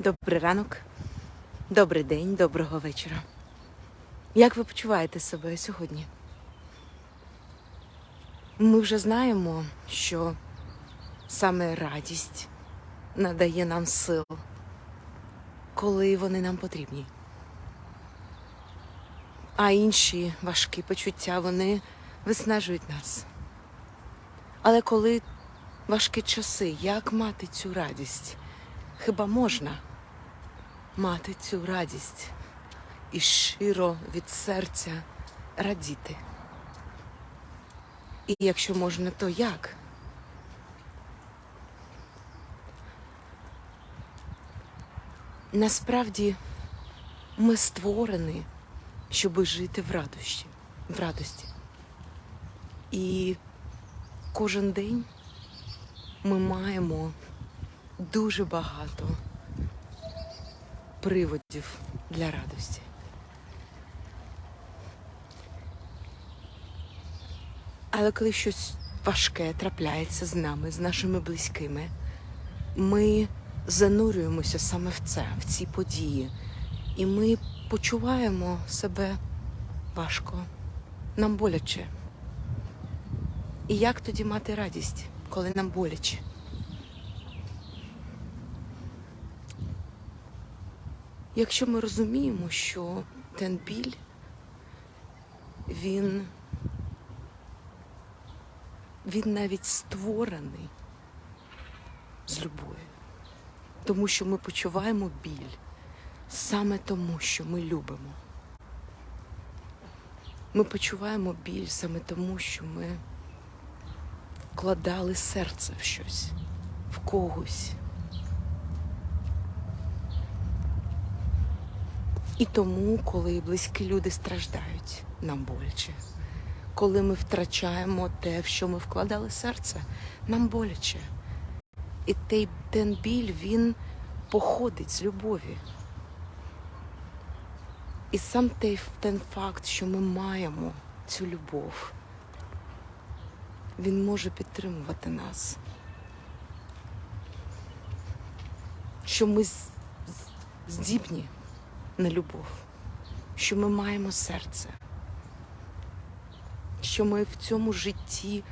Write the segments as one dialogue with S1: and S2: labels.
S1: Добрий ранок, добрий день, доброго вечора. Як ви почуваєте себе сьогодні? Ми вже знаємо, що саме радість надає нам сил, коли вони нам потрібні. А інші важкі почуття вони виснажують нас. Але коли важкі часи, як мати цю радість? Хіба можна мати цю радість і щиро від серця радіти? І якщо можна, то як? Насправді ми створені, щоб жити в радості, в радості. І кожен день ми маємо дуже багато приводів для радості. Але коли щось важке трапляється з нами, з нашими близькими, ми занурюємося саме в це, в ці події, і ми почуваємо себе важко, нам боляче. І як тоді мати радість, коли нам боляче? Якщо ми розуміємо, що ten біль, він, він навіть створений з любові, тому що ми почуваємо біль саме тому, що ми любимо. Ми почуваємо біль саме тому, що ми вкладали серце в щось, в когось. І тому, коли близькі люди страждають, нам боляче. Коли ми втрачаємо те, в що ми вкладали серце, нам боляче. І той біль, він походить з любові. І сам той ten факт, що ми маємо цю любов, він може підтримувати нас. Що ми здібні на любов, що ми маємо серце, що ми в цьому житті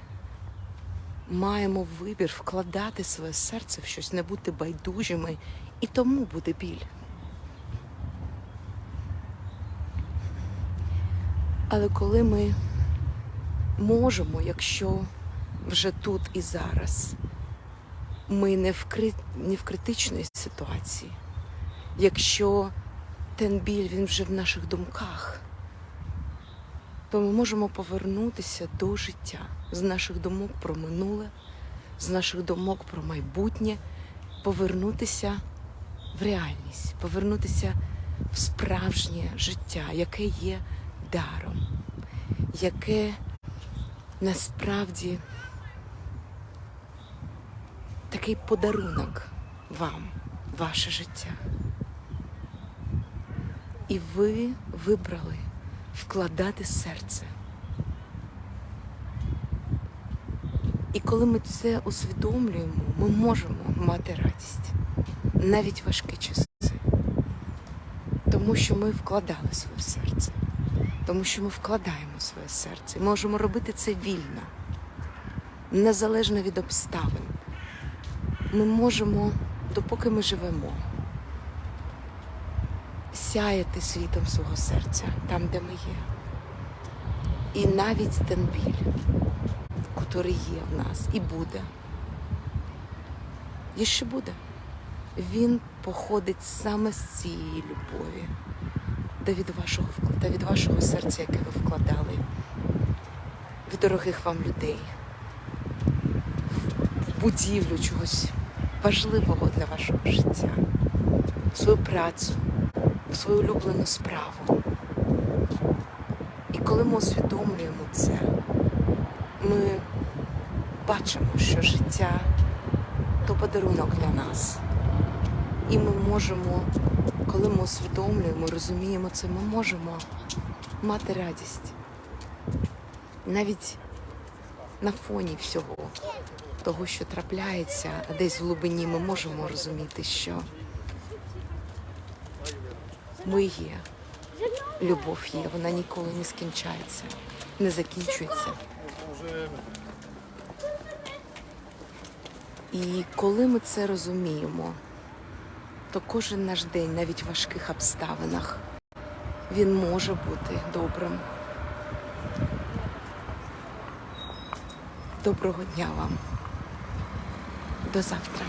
S1: маємо вибір вкладати своє серце в щось, не бути байдужими, і тому буде біль. Але коли ми можемо, якщо вже тут і зараз, ми не в, кри... не в критичній ситуації, якщо ten біль він вже в наших думках, то ми можемо повернутися до життя. З наших думок про минуле, з наших думок про майбутнє, повернутися в реальність, повернутися в справжнє життя, яке є даром, яке насправді такий подарунок вам, ваше життя. І ви вибрали вкладати серце. І коли ми це усвідомлюємо, ми можемо мати радість навіть важкі часи. Тому що ми вкладали своє серце, тому що ми вкладаємо своє серце. Можемо робити це вільно, незалежно від обставин. Ми можемо, допоки ми живемо, сяяти світом свого серця там, де ми є. І навіть ten біль, який є в нас і буде. І ще буде. Він походить саме з цієї любові та від вашого та від вашого серця, яке ви вкладали, від дорогих вам людей, в будівлю чогось важливого для вашого життя, в свою працю, в свою улюблену справу. І коли ми усвідомлюємо це, ми бачимо, що життя то подарунок для нас. І ми можемо, коли ми усвідомлюємо, розуміємо це, ми можемо мати радість. Навіть на фоні всього того, що трапляється десь в глибині, ми можемо розуміти, що Ми є. Любов є, вона ніколи не скінчається, не закінчується. І коли ми це розуміємо, то кожен наш день, навіть в важких обставинах, він може бути добрим. Доброго дня вам. До завтра.